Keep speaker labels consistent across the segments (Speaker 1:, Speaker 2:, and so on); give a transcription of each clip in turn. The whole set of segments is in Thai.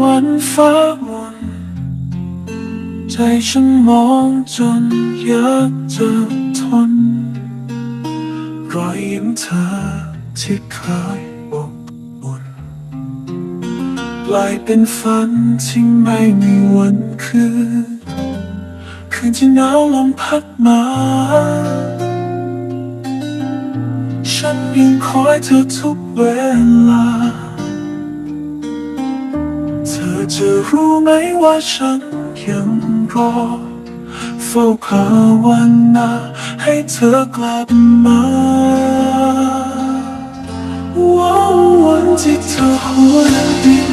Speaker 1: วันฟ้ามนใจฉันมองจนอยากจะทน รอยยิ้มเธอที่เคยอบอุ่นกลายเป็นฝันที่ไม่มีวันคืนคืนที่หนาวลมพัดมา ฉันยังคอยเธอทุกเวลา จะรู้ไหมว่าฉันยังรอเฝ้าภาวนาให้เธอกลับมาวันวันที่เธอหัวดิน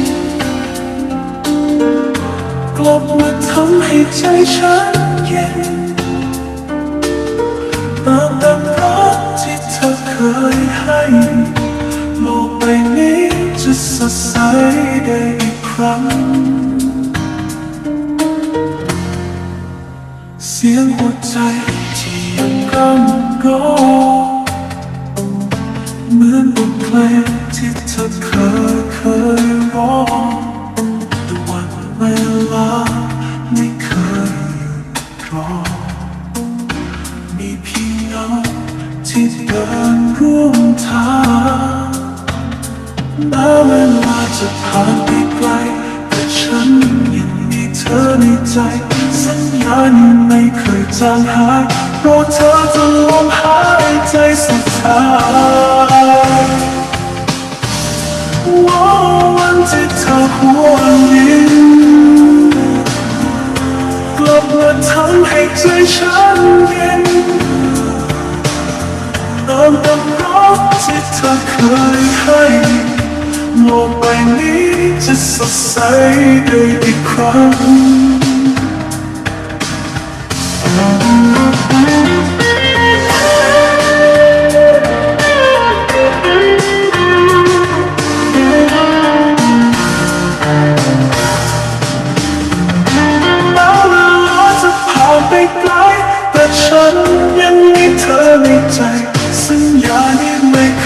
Speaker 1: กลับมาทำให้ใจฉันเย็นตามดังรักที่เธอเคยให้โลกใบนี้จะสดใสได้อีกครั้ง ใจที่ยังก้ำก็เหมือนบทเพลงที่เธอเคยเคยร้องแต่วันเวลาไม่เคยหยุดรอมีเพียงเงาที่เดินร่วมทางแม้เวลาจะผ่านไปไกลแต่ฉันยังมีเธอในใจ สัญญานี้ไม่เคยจางหายเพราะเธอจะลมหายใจสุดท้ายว่าวันที่เธอหัวยิ้มกลับมาทำให้ใจฉันเย็นตามดำรักที่เธอเคยให้โลกใบนี้จะสดใสได้อีกครั้ง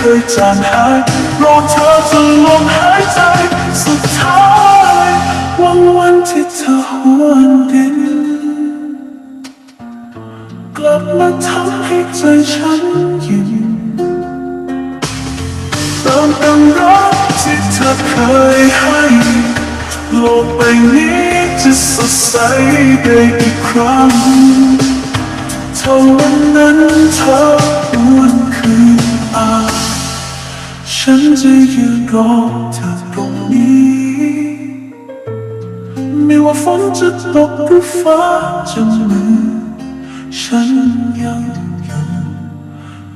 Speaker 1: เคยจางหายรอเธอจนลมหายใจ สุดท้ายวันวันที่เธอหวนดิน กลับมาทำให้ใจฉันเย็นตามคำรักที่เธอเคยให้โลกใบนี้จะสดใสได้อีกครั้งเท่าวันนั้ จะยืนรอเธอตรงนี้ ไม่ว่าฝนจะตกหรือฟ้าจะมืดฉันยังอยู่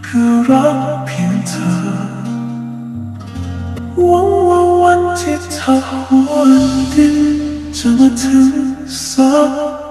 Speaker 1: คือรักเพียงเธอหวังว่าวันที่เธอหวนดินจะมาถึงสัก